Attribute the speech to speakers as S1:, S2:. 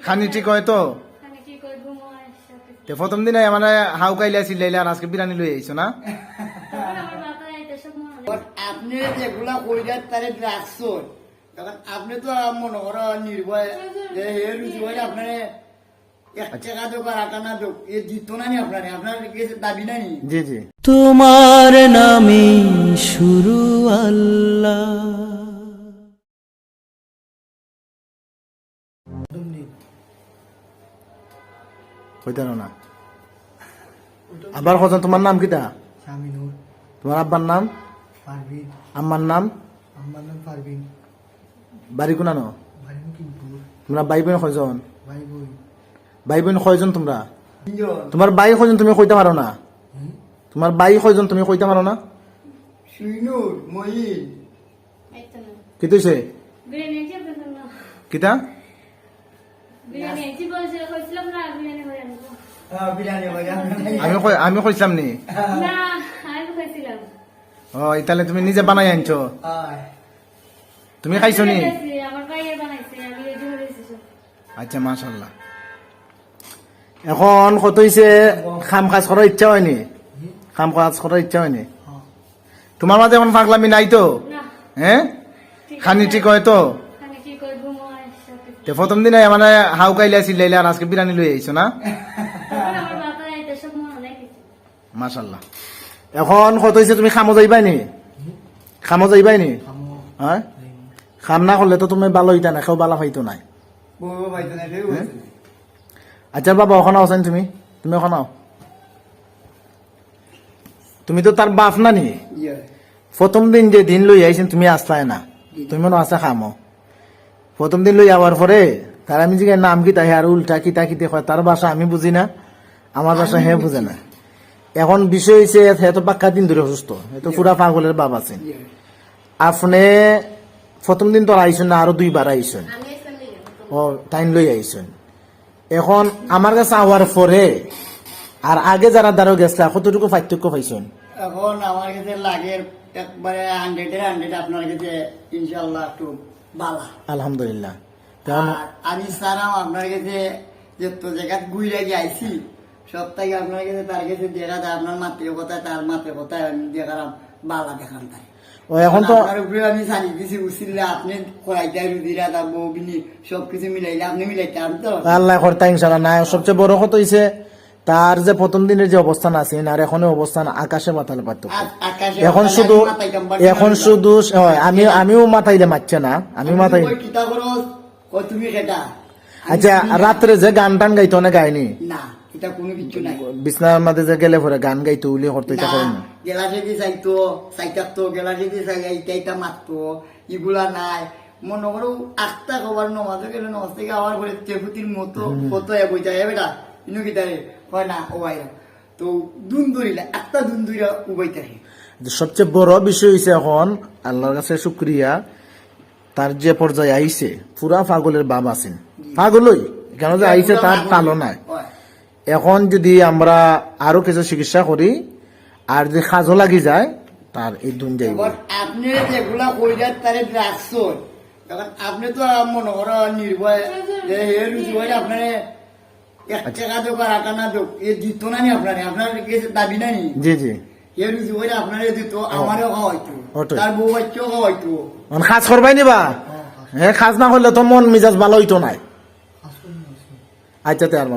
S1: খানি ঠিক হয় তো? প্রথম দিনে মানে হাউ কাইলে চিল্লাইলে আর আজকে বিরানি লই আইছো না?
S2: মনে
S3: আপনি যেগুলা কইরা তারে রাখছো তখন আপনি তো মনে করো নির্ভয় যে হে রুজি হইলে আপনার এক টাকা দোক আর
S1: কইতে না আবার কজন তোমার নাম কিটা তোমার আব্বার নাম?
S4: পারভিন।
S1: আম্মার নাম?
S4: আমার নাম
S1: বাড়ি
S4: কিনপুর?
S1: তোমরা ভাই বোন কয়জন?
S4: ভাই বোন।
S1: কয়জন তোমরা? তোমার ভাই কয়জন তুমি কইতে পারো না? তোমার বাই কয়জন তুমি কইতে পারো না? কি তুইছে
S2: বিরিয়ানি
S1: আমি কই- আমি কইছিলাম নি?
S2: না,
S1: ও তাহলে তুমি নিজে বানাই আনছো? তুমি খাইছো নি?
S2: হয়ে।
S1: আচ্ছা মাশাল্লাহ এখন কত হইছে? খাম কাজ করার ইচ্ছা হয়নি? খাম কাজ করার ইচ্ছা হয়নি? তোমার মাঝে এখন পাগলামি নাই তো?
S2: না,
S1: হ্যাঁ?
S2: ঠিক
S1: খানি ঠিক হয় তো? তে প্রথম দিনে মানে হাউ কাইলা চিল্লাইলে আর আজকে বিরানি লই আইছো না। মাশাল্লাহ এখন কত হইছে তুমি খামো যাইবাই নি খামো যাইবাই নি হ্যাঁ? খাম না করলে তো তুমি ভালো হইতা না কেউ ভালো হইতো নাই।
S3: রে
S1: আচ্ছা বাবা ওখানে আছেন তুমি। তুমি ওখানে। তুমি তো তার বাপ না নি প্রথম দিন যে দিন লই আইছেন তুমি আসতায় না। তুমি মনে আছে খামো। প্রথম দিন লই আওয়ার পরে, তার আমি জিজ্ঞাসা নাম কি তাই আর উল্টা কি তা কিতে হয় তার ভাষা আমি বুঝি না, আমার ভাষা হে বুঝে না। এখন বিষয় হয়েছে হে তো পাক্কা দিন ধরে অসুস্থ এ তো পুরা পাগলের বাপ আছেন। আপনি প্রথম দিন তো আইসেন না, আরও দুইবার আইসেন। ও টাইম লই আইসেন। এখন আমার কাছে আওয়ার পরে, আর আগে যারা দ্বারা গেছলা কতটুকু পার্থক্য পাইছেন?
S3: এখন আমার কাছে লাগে একবারে হান্ড্রেডের হান্ড্রেড আপনার কাছে ইনশাল্লাহ একটু বালা
S1: আলহামদুলিল্লাহ।
S3: আমি সারাম আপনার কাছে যে তো জায়গা ঘুরে আইছি সব থেকে আপনার কাছে তার কাছে দেখা যায় আপনার মাতৃ কথায় তার মাতৃ কথায় আমি দেখালাম বালা দেখান তাই
S1: ও এখন তো
S3: আপনার উপরে আমি উচিলে আপনি করাইতে রুদিরা তার বউ বিনি সবকিছু মিলাইলে আপনি মিলাইতে আমি তো
S1: আল্লাহ কর্তা নাই সবচেয়ে বড় কথা হইছে তার যে প্রথম দিনের যে অবস্থান আছে আর এখন অবস্থান আকাশে মাথালে পার্থক্য এখন
S3: মাথা
S1: শুধু এখন শুধু আমি আমিও মাথাইলে মারছে না আমি মাথাই
S3: করো
S1: আচ্ছা রাত্রে যে গান টান গাইতো না গায়নি
S3: না এটা কোনো কিছু নাই।
S1: বিছনার মাঝে যে গেলে পরে গান গাইতো উলি করতো এটা করেন না
S3: গেলাসে দিয়ে চাইতো চাইতাতো গেলাসে দিয়ে চাই এইটা এইটা মারতো এগুলা নাই। মনে করো আটটা খবর নমাজে গেলে নমাজ থেকে আবার করে তেপুতির মতো কত এ বেটা। ইনু গিটারে হয় না ও আইরা তো দুন দৌড়িলে একটা দুন দৌড়া উবাইতে
S1: সবচেয়ে বড় বিষয় হইছে এখন আল্লাহর কাছে শুক্রিয়া তার যে পর্যায়ে আইছে পুরা পাগলের বাপ আছেন। পাগলই? কেন যে আইছে তার তালো নাই। এখন যদি আমরা আরও কিছু চিকিৎসা করি আর যদি সাজো লাগি যায় তার এই দুন
S3: এবার আপনি যেগুলা কইরা তারে রাখছো তখন আপনি তো মনে করো নির্ভয় আপনার টাকা দোক আর আটা না দোক এ দিত না নি আপনার আপনার কাছে দাবি না নি?
S1: জি জি।
S3: হে রুজি হইলে আপনার দিত আমারও খাওয়াইতো
S1: ওটাই।
S3: তার বউ বাচ্চাও খাওয়াইতো।
S1: এখন খাজ করবাই নিবা? হ্যাঁ খাজ না করলে তো মন মিজাজ ভালো হইতো নাই আচ্ছা আর।